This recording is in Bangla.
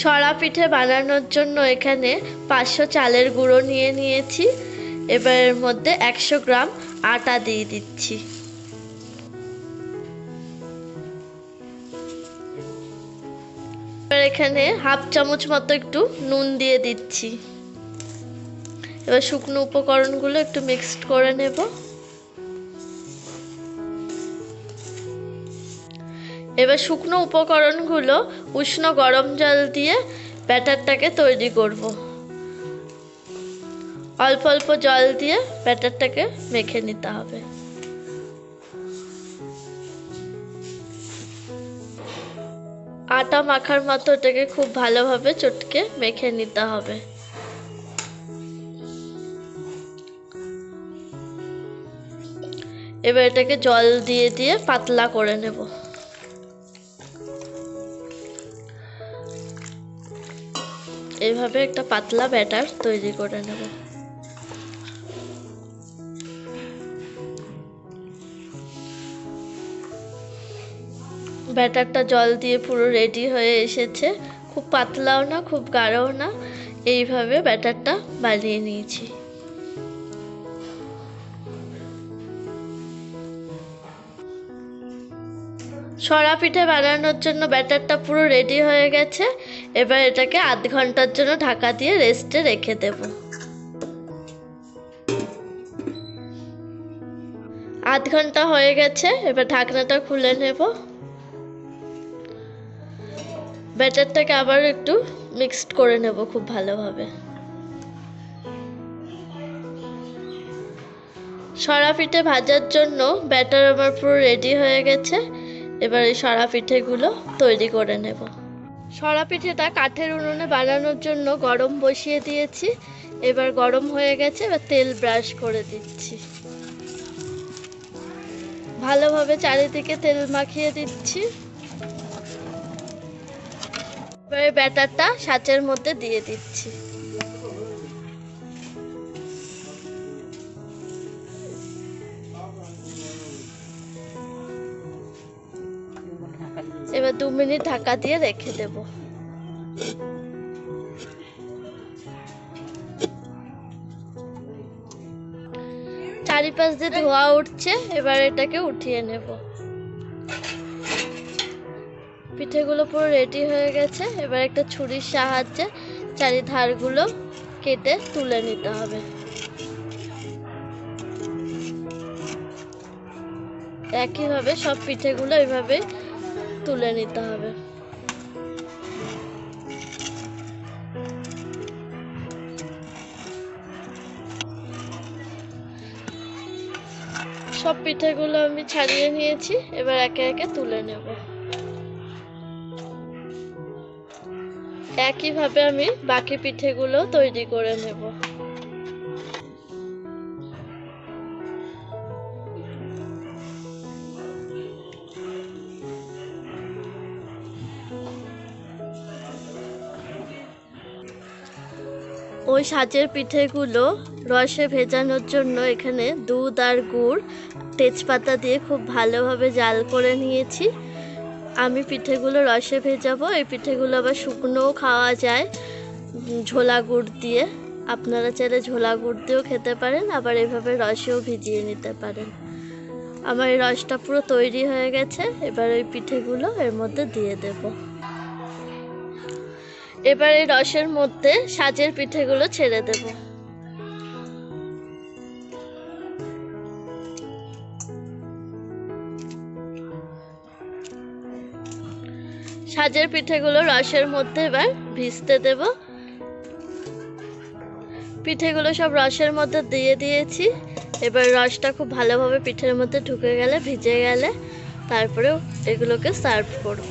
সরা পিঠে বানানোর জন্য এখানে পাঁচশো চালের গুঁড়ো নিয়ে নিয়েছি। এবার এর মধ্যে একশো গ্রাম আটা দিয়ে দিচ্ছি। এবার এখানে হাফ চামচ মতো একটু নুন দিয়ে দিচ্ছি। এবার শুকনো উপকরণগুলো একটু মিক্সড করে নেব। এবার শুকনো উপকরণগুলো উষ্ণ গরম জল দিয়ে ব্যাটারটাকে তৈরি করব। অল্প অল্প জল দিয়ে ব্যাটারটাকে মেখে নিতে হবে। আটা মাখার মতো ওটাকে খুব ভালোভাবে চটকে মেখে নিতে হবে। এবার এটাকে জল দিয়ে দিয়ে পাতলা করে নেব। এইভাবে একটা পাতলা ব্যাটার তৈরি করে নেব। ব্যাটারটা জল দিয়ে পুরো রেডি হয়ে এসেছে। খুব পাতলাও না, খুব গাঢ়ও না। এইভাবে ব্যাটারটা বানিয়ে নিয়েছি। সরা পিঠে বানানোর জন্য ব্যাটারটা পুরো রেডি হয়ে গেছে। এবার এটাকে আধ ঘণ্টার জন্য ঢাকা দিয়ে রেস্টে রেখে দেব। আধ ঘণ্টা হয়ে গেছে, এবার ঢাকনাটা খুলে নেব। ব্যাটারটাকে আবার একটু মিক্সড করে নেব খুব ভালোভাবে। সরা পিঠে ভাজার জন্য ব্যাটার আমার পুরো রেডি হয়ে গেছে। এবার এই সরা পিঠেগুলো তৈরি করে নেব। সরা পিঠেটা কাঠের উনুনে বানানোর জন্য গরম বসিয়ে দিয়েছি। এবার গরম হয়ে গেছে, এবার তেল ব্রাশ করে দিচ্ছি। ভালোভাবে চারিদিকে তেল মাখিয়ে দিচ্ছি। এবারে ব্যাটারটা সাঁচের মধ্যে দিয়ে দিচ্ছি। এবার দু মিনিট ঢাকা দিয়ে রেখে দেব। চারিপাশ দিয়ে ধোয়া উঠছে, এবার এটাকে উঠিয়ে নেব। পিঠেগুলো পুরো রেডি হয়ে গেছে। এবার একটা ছুরির সাহায্যে চারিধারগুলো কেটে তুলে নিতে হবে। একইভাবে সব পিঠেগুলো এইভাবে তুলে নিতে হবে। সব পিঠেগুলো আমি ছাড়িয়ে নিয়েছি, এবার একে একে তুলে নেব। একইভাবে আমি বাকি পিঠেগুলো তৈরি করে নেব। ওই সাজের পিঠেগুলো রসে ভেজানোর জন্য এখানে দুধ আর গুড়, তেজপাতা দিয়ে খুব ভালোভাবে জাল করে নিয়েছি। আমি পিঠেগুলো রসে ভেজাবো। এই পিঠেগুলো আবার শুকনোও খাওয়া যায়, ঝোলা গুড় দিয়ে। আপনারা চাইলে ঝোলা গুড় দিয়েও খেতে পারেন, আবার এভাবে রসেও ভিজিয়ে নিতে পারেন। আমার এই রসটা পুরো তৈরি হয়ে গেছে। এবার ওই পিঠেগুলো এর মধ্যে দিয়ে দেবো। এবার রসের মধ্যে সাজের পিঠেগুলো ছেড়ে দেব। সাজের পিঠেগুলো রসের মধ্যে এবার ভিজতে দেব। পিঠেগুলো সব রসের মধ্যে দিয়ে দিয়েছি। এবার রসটা খুব ভালোভাবে পিঠের মধ্যে ঢুকে গেলে, ভিজে গেলে তারপরে এগুলোকে সার্ভ করব।